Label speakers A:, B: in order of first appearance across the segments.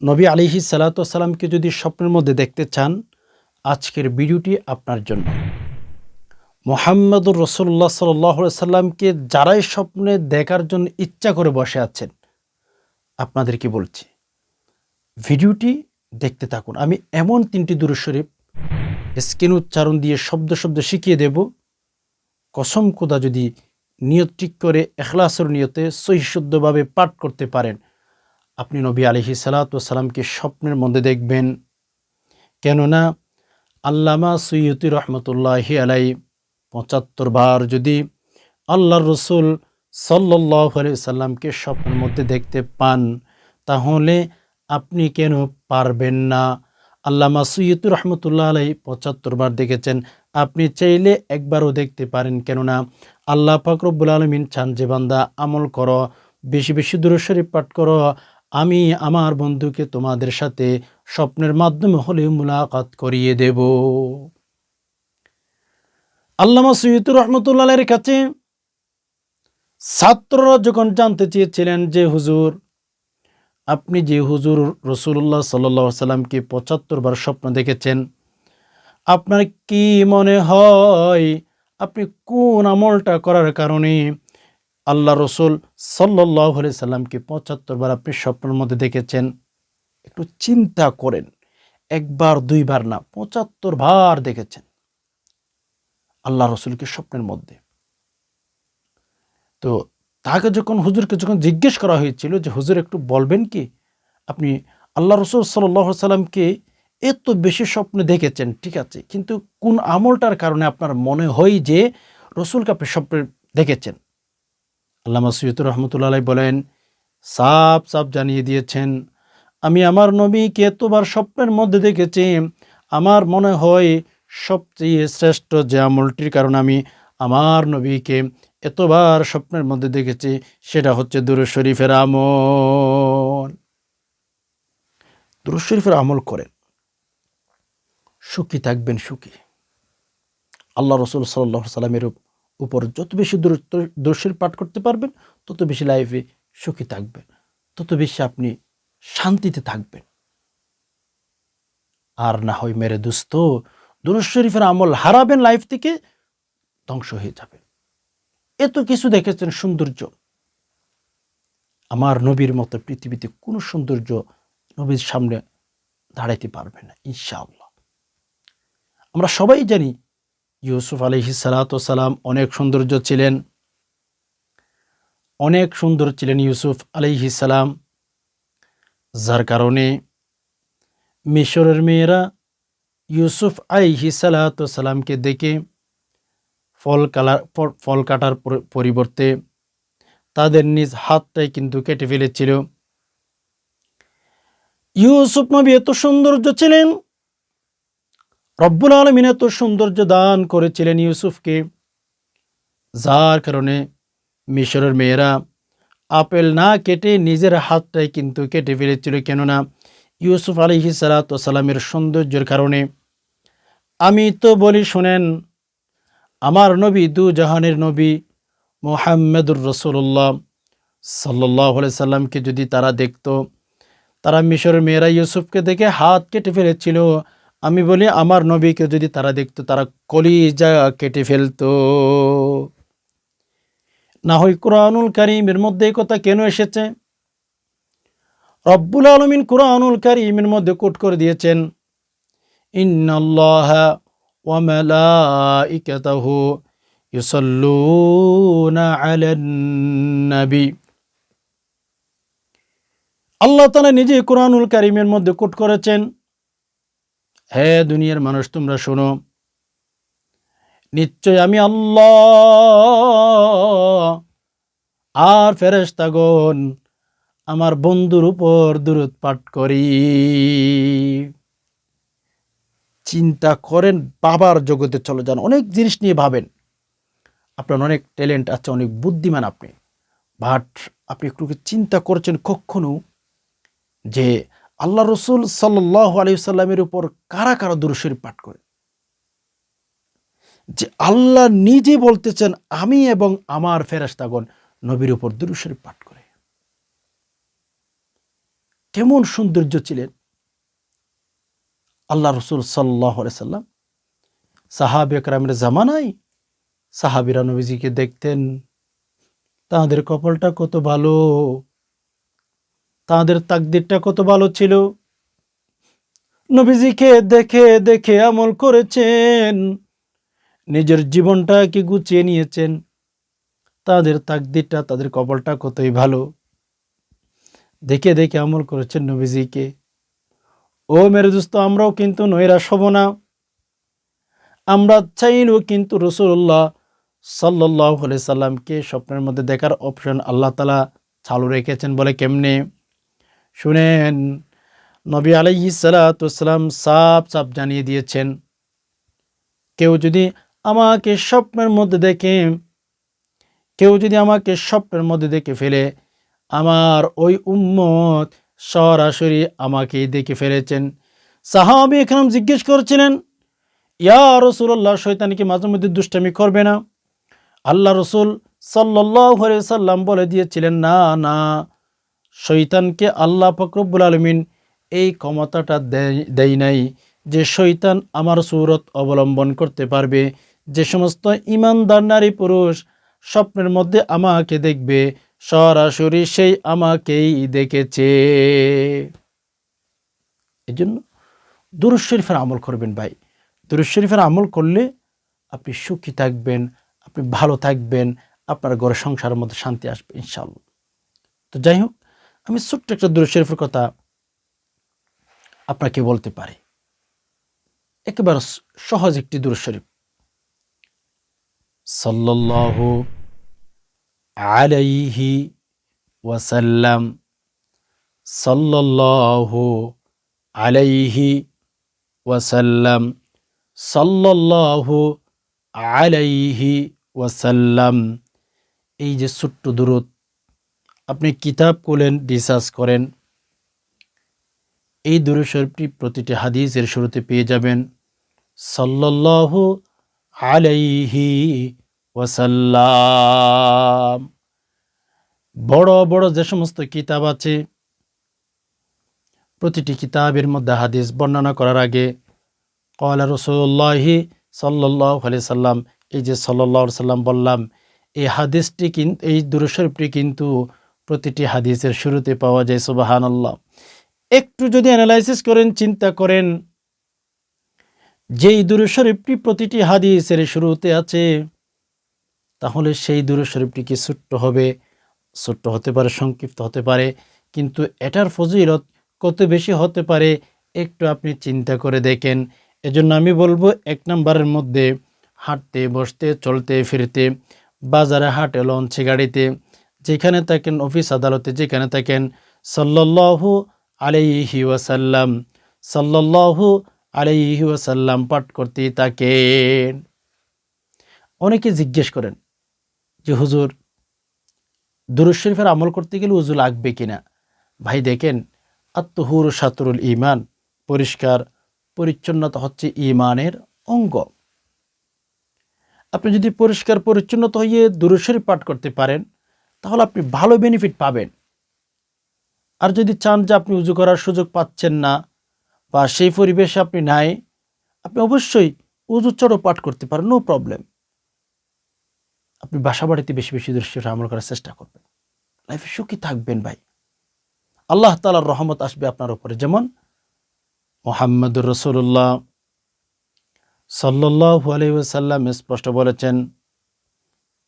A: নবী আলিহি সালাতামকে যদি স্বপ্নের মধ্যে দেখতে চান, আজকের ভিডিওটি আপনার জন্য। মোহাম্মদুর রসুল্লাহ সাল্লাহ সাল্লামকে যারাই স্বপ্নে দেখার জন্য ইচ্ছা করে বসে আছেন, আপনাদেরকে বলছি, ভিডিওটি দেখতে থাকুন। আমি এমন তিনটি দূর শরীফ স্ক্রিন উচ্চারণ দিয়ে শব্দ শব্দ শিখিয়ে দেব। কসম কোদা যদি নিয়ত ঠিক করে, এখলাসর নিয়তে সহিশুদ্ধভাবে পাঠ করতে পারেন আপনি নবী আলহি সালাতামকে স্বপ্নের মধ্যে দেখবেন। কেননা আল্লামা সৈয়দি রহমতুল্লাহি আলাই পঁচাত্তর বার যদি আল্লাহ রসুল সাল্লাহ সাল্লামকে স্বপ্নের মধ্যে দেখতে পান, তাহলে আপনি কেন পারবেন না? আল্লামা সৈয়দুর রহমতুল্লাহ আলাই পঁচাত্তর বার দেখেছেন, আপনি চাইলে একবারও দেখতে পারেন। কেননা আল্লাহ ফাকরবুল আলমিন চান যে বান্দা আমল করো, বেশি বেশি দূরশরীফ পাঠ করো আমি আমার বন্ধুকে তোমাদের সাথে স্বপ্নের মাধ্যমে হলে মুলাকাত করিয়ে দেব। আল্লামা সৈয়দুর রহমতুল্লাহের কাছে ছাত্ররা যখন জানতে চেয়েছিলেন যে, হুজুর, আপনি যে হুজুর রসুল্লাহ সাল্লা সাল্লামকে পঁচাত্তর বার স্বপ্ন দেখেছেন, আপনার কি মনে হয় আপনি কোন আমলটা করার কারণে আল্লাহ রসুল সাল্লাহ সাল্লামকে পঁচাত্তর বার আপনি স্বপ্নের মধ্যে দেখেছেন। একটু চিন্তা করেন। একবার, দুইবার না, পঁচাত্তর বার দেখেছেন। আল্লাহ রসুলকে স্বপ্নের মধ্যে। তো তাকে যখন হুজুরকে যখন জিজ্ঞেস করা হয়েছিল যে, হুজুর, একটু বলবেন কি? আপনি আল্লাহ রসুল সাল্লাহ সাল্লামকে এত বেশি স্বপ্নে দেখেছেন, ঠিক আছে? কিন্তু কোন আমলটার কারণে আপনার মনে হয় যে, রসুলকে আপনি স্বপ্নে দেখেছেন? আল্লামা সৈয়দুর রহমতুল্লাহ বলেন সাপ সাপ জানিয়ে দিয়েছেন, আমি আমার নবীকে এতবার স্বপ্নের মধ্যে দেখেছি, আমার মনে হয় সবচেয়ে শ্রেষ্ঠ যে আমলটির কারণে আমি আমার নবীকে এতবার স্বপ্নের মধ্যে দেখেছি, সেটা হচ্ছে দুরু শরীফের আমল। দুরু শরীফের আমল করেন। সুখী থাকবেন সুখী। আল্লাহ রসুল সাল্লাহ সাল্লামের উপর যত বেশি দর্শীর পাঠ করতে পারবেন, তত বেশি লাইফে সুখী থাকবেন। তত বেশি আপনি শান্তিতে থাকবেন। আর না হয় মেরে দুস্থ দুরুজ শরীফের আমল হারাবেন লাইফ থেকে ধ্বংস হয়ে যাবে এত কিছু দেখেছেন সৌন্দর্য। আমার নবীর মতো পৃথিবীতে কোনো সৌন্দর্য নবীর সামনে দাঁড়াইতে পারবে না, ইনশাআল্লাহ। আমরা সবাই জানি ইউসুফ আলহি সালাতাম অনেক সৌন্দর্য ছিলেন। অনেক সুন্দর ছিলেন ইউসুফ আলহি সালাম। যার কারণে মিশরের মেয়েরা ইউসুফ আলহি সালাতামকে দেখে ফল কালার ফল কাটার পরিবর্তে তাদের নিজ হাতটাই কিন্তু কেটে ফেলেছিল। ইউসুফ নবী এত সৌন্দর্য ছিলেন রব্বুল আলমিন এত সৌন্দর্য দান করেছিলেন ইউসুফকে, যার কারণে মিশরের মেয়েরা আপেল না কেটে নিজের হাতটাই কিন্তু কেটে ফেলেছিল। কেননা ইউসুফ আলহি সালাতামের সৌন্দর্যের কারণে আমি তো বলি শোনেন, আমার নবী দু জাহানের নবী মোহাম্মদুর রসুল্লাহ সাল্লাহ সাল্লামকে যদি তারা দেখত, তারা মিশরের মেয়েরা ইউসুফকে দেখে হাত কেটে ফেলেছিল। আমি বলি, আমার নবীকে যদি তারা দেখতো, তারা কলিজা কেটে ফেলতো। না হয় কোরআনুল কারিমের মধ্যে কথা কেন এসেছে? রব্বুল আলমিন কোরআনুল কারিমের মধ্যে কোট করে দিয়েছেন আল্লাহ তাআলা নিজে কোরআনুল কারিমের মধ্যে কোট করেছেন হে দুনিয়ার মানুষ, তোমরা শোনো। নিশ্চয় আমি আল্লাহ। আর ফেরেস্তাগন আমার বন্ধুর উপর দূরত পাঠ করি। চিন্তা করেন, বাবার জগতে চলে যান, অনেক জিনিস নিয়ে ভাবেন। আপনার অনেক ট্যালেন্ট আছে, অনেক বুদ্ধিমান আপনি। বাট আপনি একটু চিন্তা করছেন কখনো যে আল্লাহ রসুল সাল্লাহ আলহিসাল্লামের উপর কারা কারা দুরুশরীফ পাঠ করে? যে আল্লাহ নিজে বলতেছেন, আমি এবং আমার ফেরাস্তাগণ নবীর উপর দুরুশরীফ পাঠ করে। কেমন সৌন্দর্য ছিলেন। আল্লাহ রসুল সাল্লাহ সাল্লাম সাহাব একরামের জামানায় সাহাবিরা নবীজিকে দেখতেন, তাদের কপালটা কত ভালো তাদের তাকদিরটা কত ভালো ছিল? নবীজিকে দেখে দেখে আমল করেছেন। নিজের জীবনটাকে গুছিয়ে নিয়েছেন। তাদের তাকদিরটা, তাদের কপালটা কতই ভালো। দেখে দেখে আমল করেছেন নবীজিকে। ও মেরে দোস্ত, আমরাও কিন্তু নৈরাশ হব না। আমরা চাইলেও কিন্তু রসুল্লাহ সাল্লাহ সাল্লামকে স্বপ্নের মধ্যে দেখার অপশন আল্লাহ তালা চালু রেখেছেন বলে কেমনে? শুনেন, নবী আলাইহি সালাতাম সাপ সাপ জানিয়ে দিয়েছেন, কেউ যদি আমাকে স্বপ্নের মধ্যে দেখে, কেউ যদি আমাকে স্বপ্নের মধ্যে দেখে ফেলে, আমার ওই উম্মত সরাসরি আমাকেই দেখে ফেলেছেন। সাহাবি এখানে জিজ্ঞেস করছিলেন, ইয়া রসুল্লাহ শৈতানকে মাঝে মধ্যে দুষ্টামি করবে না? আল্লাহ রসুল সাল্লাহ সাল্লাম বলে দিয়েছিলেন, না না শৈতানকে আল্লাহ ফকরবুল আলমিন এই ক্ষমতাটা দেয় নাই যে শৈতান আমার সুরত অবলম্বন করতে পারবে। যে সমস্ত ইমানদার নারী পুরুষ স্বপ্নের মধ্যে আমাকে দেখবে, সরাসরি সেই আমাকেই দেখেছে। এই জন্য দুরুজ শরীফের আমল করবেন ভাই। দুরুজ শরীফের আমল করলে আপনি সুখী থাকবেন, আপনি ভালো থাকবেন, আপনার ঘরে সংসারের মধ্যে শান্তি আসবে ইনশাল্লাহ তো যাই হোক আমি ছোট্ট একটা দূর শরীফের কথা আপনাকে বলতে পারি। একেবারে সহজ একটি দূর শরীফ সাল্লাল্লাহু আলাইহি ওয়াসাল্লাম সাল্লাল্লাহু আলাইহি ওয়াসাল্লাম সাল্লাল্লাহু আলাইহি ওয়াসাল্লাম। এই যে ছোট্ট দূরত আপনি কিতাব করলেন রিসার্চ করেন, এই দূর শরীফটি প্রতিটি হাদিসের শুরুতে পেয়ে যাবেন। সাল্লাল্লাহু আলাইহি ওয়াসাল্লাম। বড় বড় যে সমস্ত কিতাব আছে, প্রতিটি কিতাবের মধ্যে হাদিস বর্ণনা করার আগে কয়লা রসুল্লাহি সাল্লাহ আলি সাল্লাম এই যে সাল্লাহ সাল্লাম বললাম, এই হাদিসটি কিন্তু এই দুরুশরীফটি কিন্তু প্রতিটি হাদিসের শুরুতে পাওয়া যায় সুবাহান আল্লাহ একটু যদি অ্যানালাইসিস করেন, চিন্তা করেন, যেই দুরুশরীফটি প্রতিটি হাদিসের শুরুতে আছে, তাহলে সেই দুরুশরীফটি কি ছোট্ট হবে? ছোট্ট হতে পারে, সংক্ষিপ্ত হতে পারে, কিন্তু এটার ফজিলত কত বেশি হতে পারে, একটু আপনি চিন্তা করে দেখেন। এজন্য আমি বলব, এক নম্বরের মধ্যে হাঁটতে, বসতে, চলতে, ফিরতে, বাজারে হাটে, লঞ্চে, গাড়িতে যেখানে থাকেন অফিস আদালতে, যেখানে থাকেন সাল্লাহু আলাইহি ওয়াসাল্লাম সাল্লাহু আলাইহি ওয়াসাল্লাম পাঠ করতে থাকেন। অনেকে জিজ্ঞেস করেন যে, হুজুর দুরুজ শরীফের আমল করতে গেলে উজু লাগবে কিনা ভাই, দেখেন, আত্মহুর সাতরুল ইমান পরিষ্কার, পরিচ্ছন্নতা হচ্ছে ইমানের অঙ্গ। আপনি যদি পরিষ্কার, পরিচ্ছন্নতা হয়ে দুরুশরী পাঠ করতে পারেন তাহলে আপনি ভালো বেনিফিট পাবেন। আর যদি চান যে আপনি উজু করার সুযোগ পাচ্ছেন না বা সেই পরিবেশে আপনি নাই, আপনি অবশ্যই উজু চড়ো পাঠ করতে পারেন নো প্রবলেম আপনি বাসা বাড়িতে বেশি বেশি দৃশ্য আমল করার চেষ্টা করবেন। লাইফে সুখী থাকবেন ভাই। আল্লাহ তালার রহমত আসবে আপনার উপরে। যেমন মোহাম্মদুর রসুল্লাহ সাল্লাহ আলহিসাল্লাম স্পষ্ট বলেছেন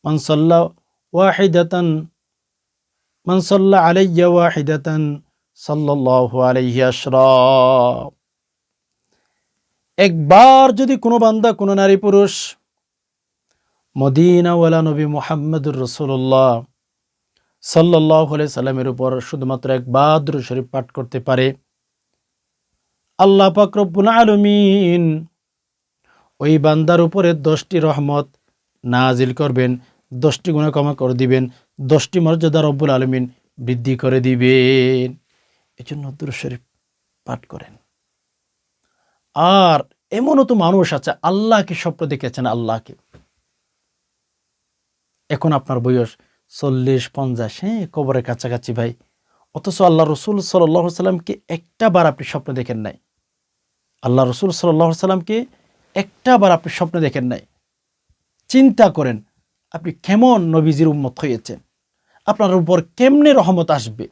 A: মনসল্লা ওয়াহিদাতান মনসল্লা আলাইয়া ওয়াহিদাতান সাল্লাহ আলাইহি আশরাফ। একবার যদি কোনো বান্দা, কোনো নারী পুরুষ মদিনাওয়ালা নবী মোহাম্মদুর রসুল্লাহ সাল্লাহ সাল্লামের উপর শুধুমাত্র এক বাদ্র শরীফ পাঠ করতে পারে, আল্লাহ পাকরবুল আলমিন ওই বান্দার উপরে দশটি রহমত নাজিল করবেন। দশটি গুণা ক্ষমা করে দিবেন, দশটি মর্যাদা রব্বুল আলমিন বৃদ্ধি করে দিবেন। এই জন্য শরীফ পাঠ করেন। আর এমনও তো মানুষ আছে, আল্লাহকে স্বপ্ন দেখেছেন, আল্লাহকে। এখন আপনার বয়স চল্লিশ, পঞ্চাশ হ্যাঁ কবরের কাছাকাছি ভাই। অথচ আল্লাহ রসুল সাল্লাহ সাল্লামকে একটা বার আপনি স্বপ্ন দেখেন নাই। আল্লাহ রসুল সাল্লাহ সাল্লামকে একটা বার আপনি স্বপ্ন দেখেন নাই। চিন্তা করেন আপনি কেমন নবীজির উম্মত হয়েছেন আপনার উপর কেমনে রহমত আসবে?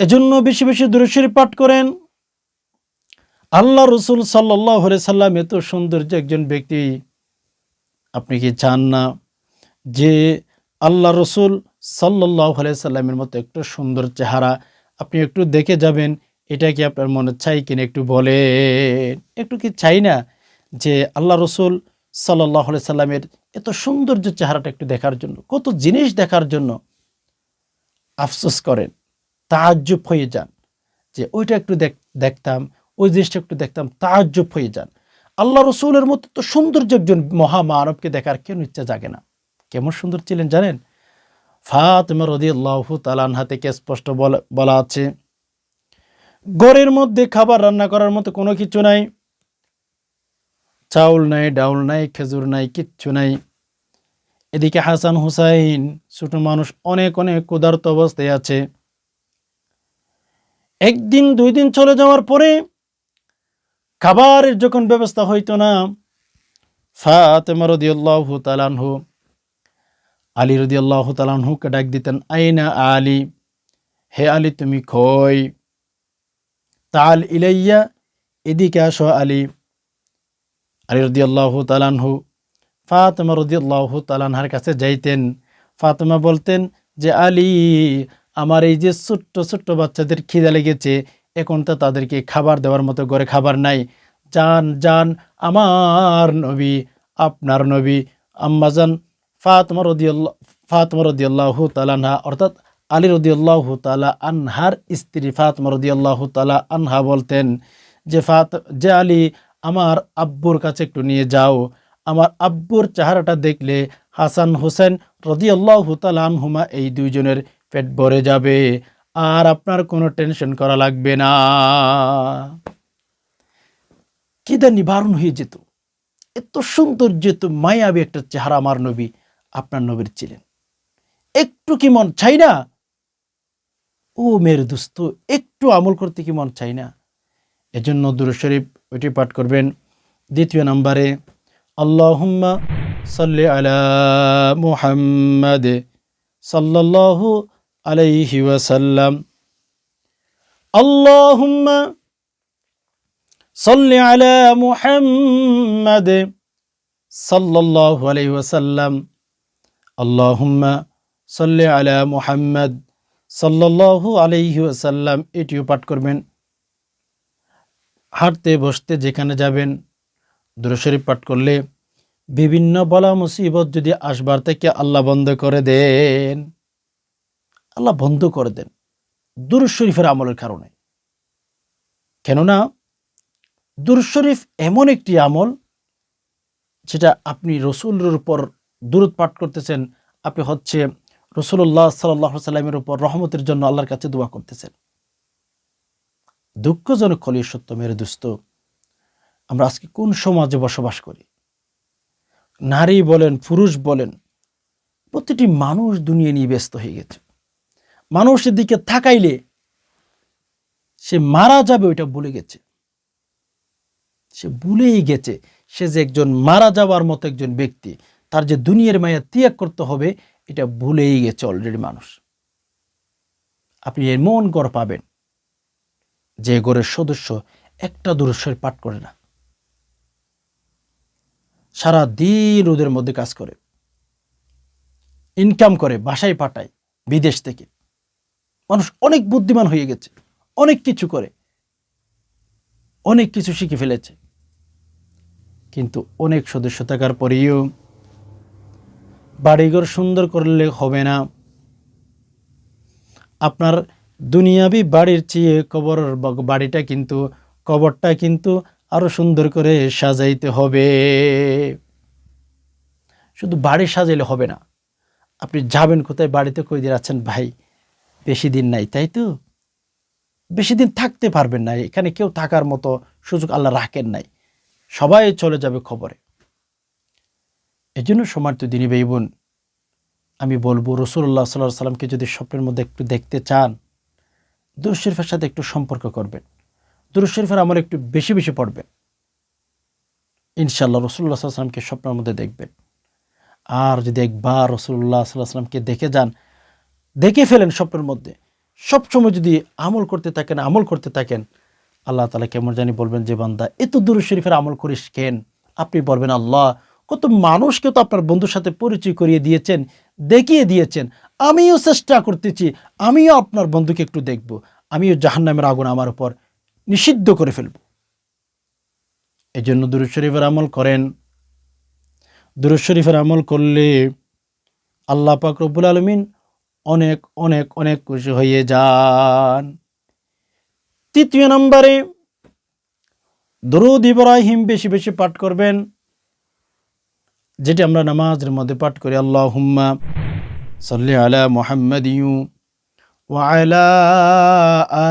A: এজন্য বেশি বেশি দূরশরী পাঠ করেন। আল্লাহ রসুল সাল্লাহ সাল্লাম এত সৌন্দর্য একজন ব্যক্তি, আপনি কি চান না যে আল্লাহ রসুল সাল্লাহ সাল্লামের মতো একটু সুন্দর চেহারা আপনি একটু দেখে যাবেন, এটা কি আপনার মনে চাই কিনা একটু বলেন। একটু কি চাই না যে আল্লাহ রসুল সাল্লাহ সাল্লামের এত সৌন্দর্য চেহারাটা একটু দেখার জন্য, কত জিনিস দেখার জন্য আফসোস করেন, তাজ্জুব হয়ে যান, যে ওইটা একটু দেখ, দেখতাম, ওই জিনিসটা একটু দেখতাম, তাজ্জুব হয়ে যান। আল্লাহ রসুলের মতো তো সৌন্দর্য একজন মহামানবকে দেখার কেন ইচ্ছা জাগে না। কেমন সুন্দর ছিলেন জানেন? ফাতেমা রদি আল্লাহ তালানহা থেকে স্পষ্ট বলা- আছে, ঘরের মধ্যে খাবার রান্না করার মতো কোনো কিছু নাই। চাউল নাই, ডাউল নাই, খেজুর নাই, কিচ্ছু নাই। এদিকে হাসান হুসাইন, ছোট মানুষ, অনেক অনেক ক্ষুধার্ত অবস্থায় আছে। একদিন, দুই দিন চলে যাওয়ার পরে খাবারের যখন ব্যবস্থা হইতো না, ফাতেমা রদিয়াল্লাহু তালানহু আলী রদিয়াল্লাহু তালানহুকে ডাক দিতেন, আইনা আলী, হে আলী, তুমি খই তাল ইলাইয়া, এদিকে আসো আলী। আলী রদিয়াল্লাহু তালানহু ফাতেমা রদিয়াল্লাহু তালানহার কাছে যাইতেন। ফাতেমা বলতেন যে, আলী, আমার এই যে ছোট্ট ছোট্ট বাচ্চাদের খিদা লেগেছে, এখন তো তাদেরকে খাবার দেওয়ার মতো করে খাবার নাই। যান যান আমার নবী, আপনার নবী আম্মাজান ফাতমা রদিয়াল্লাহ ফাতমা রদিয়াল্লাহ তালানহা অর্থাৎ আলী রদিয়াল্লাহ তালা আনহার স্ত্রী ফাতমা রদিয়াল্লাহ তালা আনহা বলতেন যে, ফাত, যে, আলী আমার আব্বুর কাছে একটু নিয়ে যাও। আমার আব্বুর চেহারাটা দেখলে হাসান হোসেন রদিয়াল্লাহ তালা আনহুমা এই দুইজনের পেট ভরে যাবে। আর আপনার কোনো টেনশন করা লাগবে না। কিদা নিবারণ হয়ে যেত। এত সৌন্দর্য এত মায়াবী একটা চেহারা আমার নবী, আপনার নবীর ছিলেন। একটু কি মন চাই না? ও মেয়ের দুস্ত, একটু আমল করতে কি মন চাই না? এজন্য দুর শরীফ ওইটি পাঠ করবেন। দ্বিতীয় নম্বরে, আল্লাহুম্মা সাল্লি আলা মুহাম্মাদ সাল্লাল্লাহু আলাইহি ওয়াসাল্লাম। আল্লাহুম্মা সাল্লি আলা মুহাম্মাদ সাল্লাল্লাহু আলাইহি ওয়াসাল্লাম। আল্লাহুম্মা সাল্লি আলা মুহাম্মাদ সাল্লাল্লাহু আলাইহি ওয়াসাল্লাম। এটিও পাঠ করবেন। হাঁটতে, বসতে, যেখানে যাবেন দুরশরীফ পাঠ করলে বিভিন্ন বলা মুসিবত যদি আসবার থেকে আল্লাহ বন্ধ করে দেন, আল্লাহ বন্ধ করে দেন দুরুদ শরীফের আমলের কারণে। কেননা দুরুদ শরীফ এমন একটি আমল যেটা আপনি রসুলের উপর দূরত পাঠ করতেছেন, আপনি হচ্ছে রসুল্লাহ সাল্লাহ সাল্লামের উপর রহমতের জন্য আল্লাহর কাছে দোয়া করতেছেন। দুঃখজনক কলির সত্য, মেরে দুস্থ আমরা আজকে কোন সমাজে বসবাস করি? নারী বলেন, পুরুষ বলেন, প্রতিটি মানুষ দুনিয়া নিয়ে ব্যস্ত হয়ে গেছে। মানুষের দিকে থাকাইলে সে মারা যাবে ওইটা ভুলে গেছে। সে ভুলেই গেছে। সে যে একজন মারা যাওয়ার মতো একজন ব্যক্তি, তার যে দুনিয়ার মায়া ত্যাগ করতে হবে, এটা ভুলেই গেছে অলরেডি মানুষ। আপনি এমন গড় পাবেন। যে গড়ের সদস্য একটা দূরস্বর পাঠ করে না। সারা দিন ওদের মধ্যে কাজ করে ইনকাম করে, বাসায় পাঠায়, বিদেশ থেকে। মানুষ অনেক বুদ্ধিমান হয়ে গেছে, অনেক কিছু করে, অনেক কিছু শিখে ফেলেছে। কিন্তু অনেক সদস্য থাকার পরেও বাড়িঘর সুন্দর করলে হবে না। আপনার দুনিয়াবি বাড়ির চেয়ে কবর বাড়িটা কিন্তু, কবরটা কিন্তু আরও সুন্দর করে সাজাইতে হবে। শুধু বাড়ি সাজাইলে হবে না। আপনি যাবেন কোথায়? বাড়িতে কই দিয়ে আছেন? ভাই, বেশি দিন নাই, তাই তো? বেশি দিন থাকতে পারবেন না। এখানে কেউ থাকার মতো সুযোগ আল্লাহ রাখেন নাই। সবাই চলে যাবে খবরে এই জন্য সমার্থ দিনী ভাই বোন, আমি বলব রসুল্লাহ সাল্লাহ সাল্লামকে যদি স্বপ্নের মধ্যে একটু দেখতে চান দুরুদ শরীফের সাথে একটু সম্পর্ক করবেন। দুরুদ শরীফের আমল একটু বেশি বেশি পড়বেন। ইনশাল্লাহ রসুল্লাহ সাল্লামকে স্বপ্নের মধ্যে দেখবেন। আর যদি একবার রসুল্লাহ সাল্লাহ সাল্লামকে দেখে যান, দেখে ফেলেন স্বপ্নের মধ্যে, সবসময় যদি আমল করতে থাকেন, আমল করতে থাকেন, আল্লাহ তালা কেমন জানি বলবেন, যে বান্দা, এত দুরুদ শরীফের আমল করিস কেন? আপনি বলবেন, আল্লাহ কত মানুষকে তো আপনার বন্ধুর সাথে পরিচয় করিয়ে দিয়েছেন, দেখিয়ে দিয়েছেন। আমিও চেষ্টা করতেছি, আমিও আপনার বন্ধুকে একটু দেখব। আমিও জাহান্নামের আগুন আমার উপর নিষিদ্ধ করে ফেলব। এই জন্য দুরুদ শরীফের আমল করেন। দুরুদ শরীফের আমল করলে আল্লাহ পাক রব্বুল আলমিন অনেক অনেক অনেক খুশি হয়ে যান। তৃতীয় নম্বরে দরুদ ইব্রাহিম বেশি বেশি পাঠ করবেন। যেটি আমরা নামাজের মধ্যে পাঠ করি আল্লাহ হুম্মা সাল্লি আলা মোহাম্মদ ইউ وعلى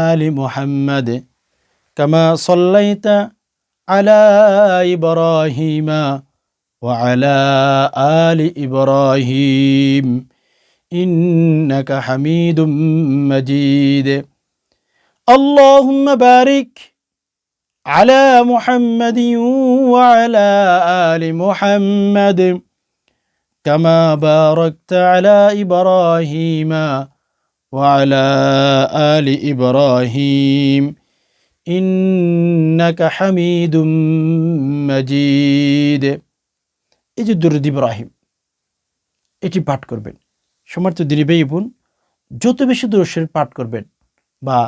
A: آل محمد كما صليت على إبراهيم وعلى آل إبراهيم إنك حميد مجيد اللهم بارك على محمد وعلى آل محمد كما باركت على إبراهيم وعلى آل إبراهيم إنك حميد مجيد এই যে দুরুদ ইব্রাহিম এটি পাঠ করবেন সমর্থ দিরিবেই বোন যত বেশি দুরুশের পাঠ করবেন বা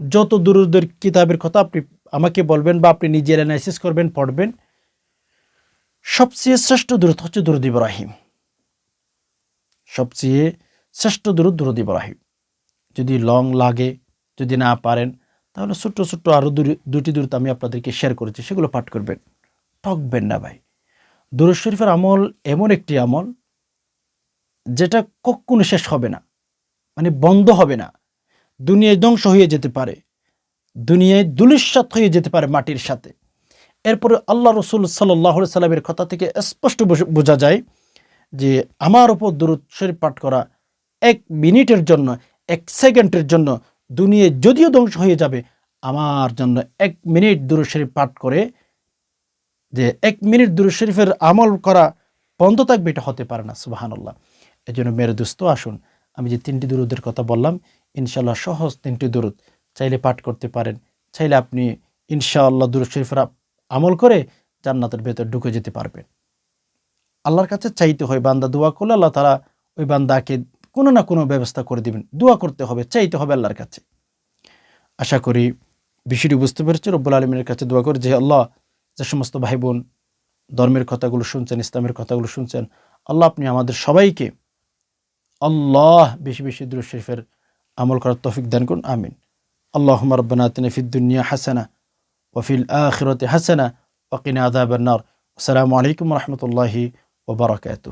A: যত দুরুদের কিতাবের কথা আপনি আমাকে বলবেন বা আপনি নিজের অ্যানালাইসিস করবেন, পড়বেন। সবচেয়ে শ্রেষ্ঠ দূরত হচ্ছে দুরুদ ইব্রাহিম। সবচেয়ে শ্রেষ্ঠ দূরত দুরুদ ইব্রাহিম। যদি লং লাগে, যদি না পারেন, তাহলে ছোট্ট ছোট্ট আরও দুটি দূরত আমি আপনাদেরকে শেয়ার করেছি, সেগুলো পাঠ করবেন। ঠকবেন না ভাই। দুরুদ শরীফের আমল এমন একটি আমল, যেটা কখনো শেষ হবে না মানে বন্ধ হবে না। দুনিয়ায় ধ্বংস হয়ে যেতে পারে। দুনিয়ায় দুলিশ্বাত হয়ে যেতে পারে মাটির সাথে। এরপরে আল্লাহ রসুল সাল্লাহ সাল্লামের কথা থেকে স্পষ্ট বোঝা যায় যে আমার ওপর দূরত শরীফ পাঠ করা এক মিনিটের জন্য, এক সেকেন্ডের জন্য দুনিয়ায় যদিও ধ্বংস হয়ে যাবে, আমার জন্য এক মিনিট দূর শরীফ পাঠ করে যে এক মিনিট দূর শরীফের আমল করা বন্ধ থাকবে, এটা হতে পারে না সুবাহান্লাহ এই জন্য মেরে দুস্থ আসুন, আমি যে তিনটি দুরুদের কথা বললাম ইনশাল্লাহ সহজ তিনটি দুরুদ। চাইলে পাঠ করতে পারেন, চাইলে আপনি ইনশাআল্লাহ দুরুদ শরীফের আমল করে জান্নাতের ভেতর ঢুকে যেতে পারবেন। আল্লাহর কাছে চাইতে হয় বান্দা দোয়া করলে আল্লাহ তারা ওই বান্দাকে কোনো না কোনো ব্যবস্থা করে দিবেন। দোয়া করতে হবে, চাইতে হবে আল্লাহর কাছে। আশা করি বিষয়টি বুঝতে পেরেছি রব্বুল আলমীর কাছে দোয়া করে যে, আল্লাহ যে সমস্ত ভাই বোন ধর্মের কথাগুলো শুনছেন, ইসলামের কথাগুলো শুনছেন, আল্লাহ আপনি আমাদের সবাইকে আল্লাহ বেশি বেশি দুরুদ শরীফের আমল করার তফিক দান করুন। আমিন। اللهم ربنا اتنا في الدنيا حسنة وفي الآخرة حسنة وقنا عذاب النار. السلام عليكم ورحمة الله وبركاته.